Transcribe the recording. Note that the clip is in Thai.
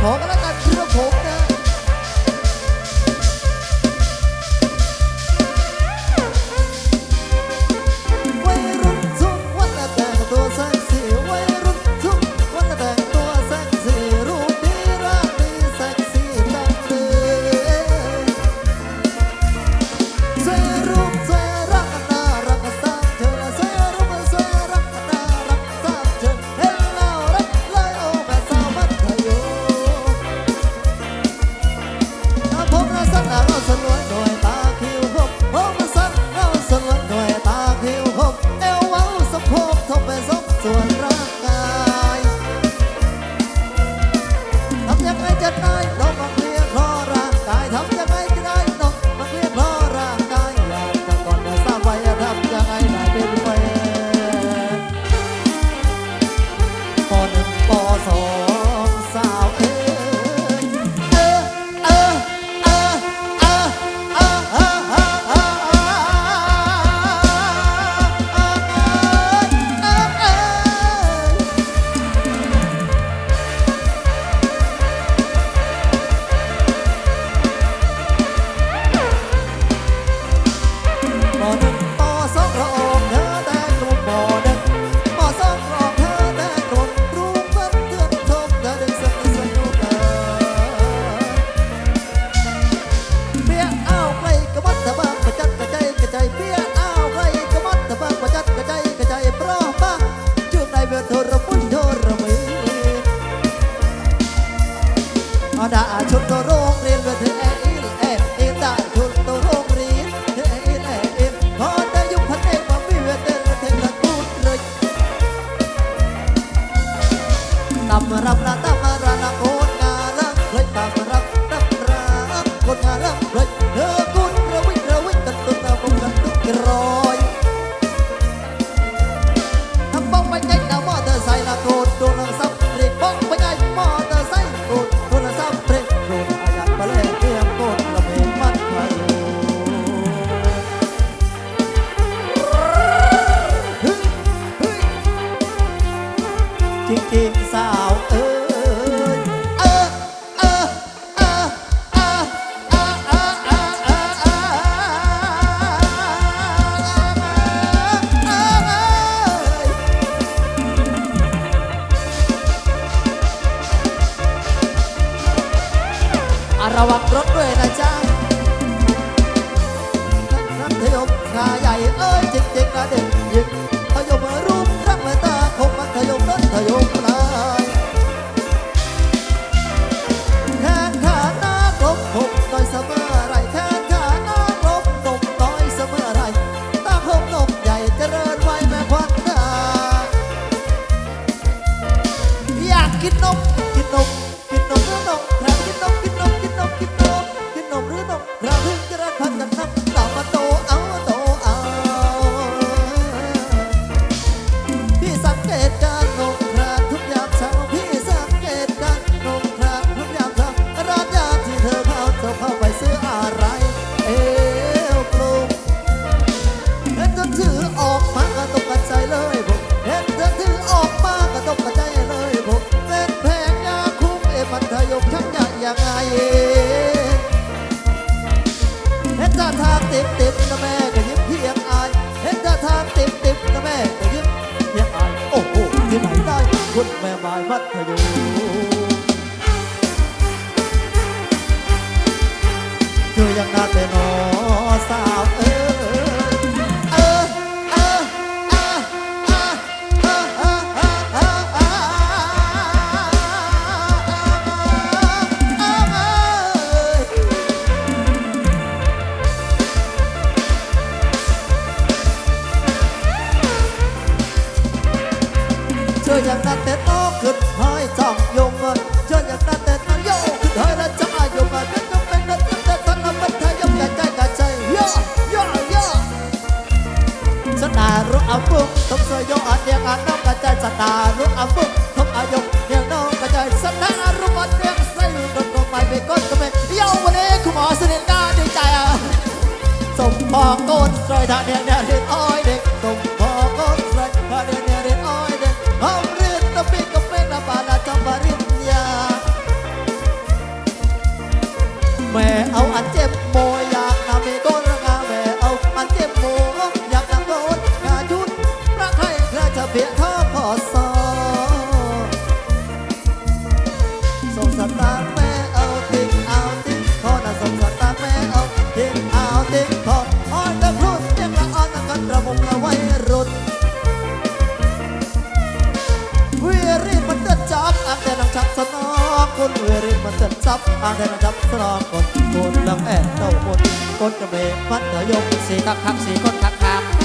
더 많아. ระวังรถด้วย คุณแม่บายมัธยมเธอยังน่าแต่นอสาว อยางนั่นแต่น้องขึ้นหอยจองยงเงิชื่ออย่างนั่นแต่นาอโยกขึ้นหอยแล้จ้อายงเงินนั่นต้องเป็นนั่นแต่ท่านับะมันทายังแใจกับใจย่อย่อย่อสตารู้อาบุกทำสวยยงอัเดียงอานน้องกระจายสตารู้อาบุกทำอายงเดียงน้องกระจายสตารู้มันเดียงใส่ดนกงไปไปก้นก็ไม่ย่อวันนี้คุณหมอสนิทหน้าดีใจอะสมพอก้นรอยทางเดียเดีย สลองกดกดลังแอบเต้าหมดกดกระเบรกมัดเถยกสีตักคักสีกดคักคัก